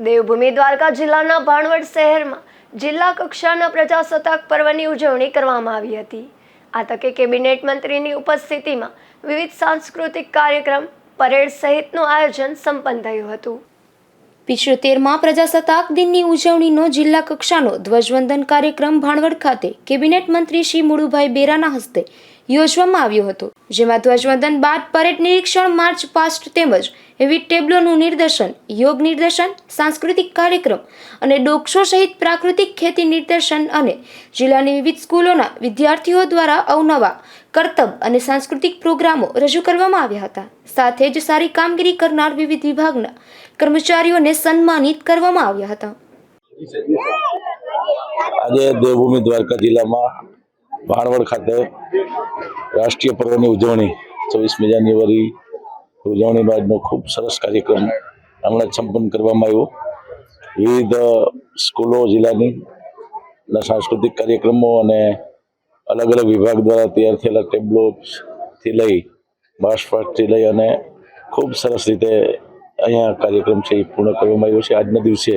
દેવભૂમિ દ્વારકા જિલ્લાના ભાણવડ શહેરમાં જિલ્લા કક્ષાના પ્રજાસત્તાક પર્વની ઉજવણી કરવામાં આવી હતી. આ તકે કેબિનેટ મંત્રીની ઉપસ્થિતિમાં વિવિધ સાંસ્કૃતિક કાર્યક્રમ, પરેડ સહિતનું આયોજન સંપન્ન થયું હતું. પિછોતેરમાં પ્રજાસત્તાક દિનની ઉજવણીનો જિલ્લા કક્ષાનો ધ્વજવંદન કાર્યક્રમ ભાણવડ ખાતે કેબિનેટ મંત્રી શ્રી મુળુભાઈ બેરાના હસ્તે યોજવામાં આવ્યું હતું, જેમાં ધ્વજવંદન બાદ પરેડ નિરીક્ષણ માર્ચ પાસ્ટ તેમજ એવી ટેબ્લોનું નિર્દેશન, યોગ નિર્દેશન, સાંસ્કૃતિક કાર્યક્રમ અને ડોગ સહિત પ્રાકૃતિક ખેતી નિર્દેશન અને જિલ્લાની વિવિધ સ્કૂલોના વિદ્યાર્થીઓ દ્વારા અવનવા કરતબ અને સાંસ્કૃતિક પ્રોગ્રામો રજૂ કરવામાં આવ્યા હતા. સાથે જ સારી કામગીરી કરનાર વિવિધ વિભાગના કર્મચારીઓને સન્માનિત કરવામાં આવ્યા હતા. આજે દેવભૂમિ દ્વારકા જિલ્લામાં ભાણવડ ખાતે રાષ્ટ્રીય પર્વની ઉજવણી ચોવીસમી જાન્યુઆરી ઉજવણીનો આજનો ખૂબ સરસ કાર્યક્રમ હમણાં સંપન્ન કરવામાં આવ્યો. વિવિધ સ્કૂલો, જિલ્લાની સાંસ્કૃતિક કાર્યક્રમો અને અલગ અલગ વિભાગ દ્વારા તૈયાર થયેલા ટેબ્લોથી લઈ માર્ચપાસ્ટથી લઈ અને ખૂબ સરસ રીતે અહીંયા કાર્યક્રમ છે એ પૂર્ણ કરવામાં આવ્યો છે. આજના દિવસે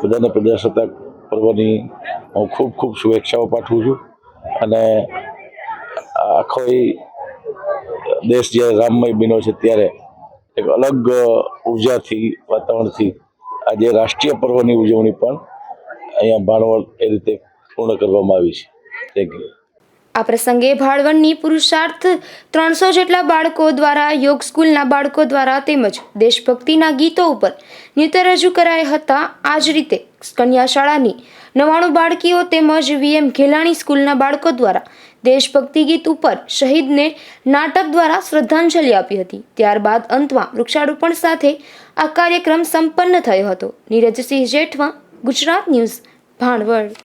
બધાને પ્રજાસત્તાક પર્વની હું ખૂબ ખૂબ શુભેચ્છાઓ પાઠવું છું. અને આખો એ દેશ જ્યારે રામમય બન્યો છે ત્યારે એક અલગ ઉર્જાથી, વાતાવરણથી આજે રાષ્ટ્રીય પર્વની ઉજવણી પણ અહીંયા ભાણવડ એ રીતે પૂર્ણ કરવામાં આવી છે. થેન્ક યુ આ પ્રસંગે ભાળવણની પુરુષાર્થ ત્રણસો જેટલા બાળકો દ્વારા, યોગ સ્કૂલના બાળકો દ્વારા તેમજ દેશભક્તિના ગીતો ઉપર નૃત્ય રજૂ કરાયા હતા. આ જ રીતે કન્યા શાળાની નવાણું બાળકીઓ તેમજ વીએમ ઘેલાણી સ્કૂલના બાળકો દ્વારા દેશભક્તિ ગીત ઉપર શહીદને નાટક દ્વારા શ્રદ્ધાંજલિ આપી હતી. ત્યારબાદ અંતમાં વૃક્ષારોપણ સાથે આ કાર્યક્રમ સંપન્ન થયો હતો. નીરજસિંહ જેઠવા, ગુજરાત ન્યૂઝ, ભાણવડ.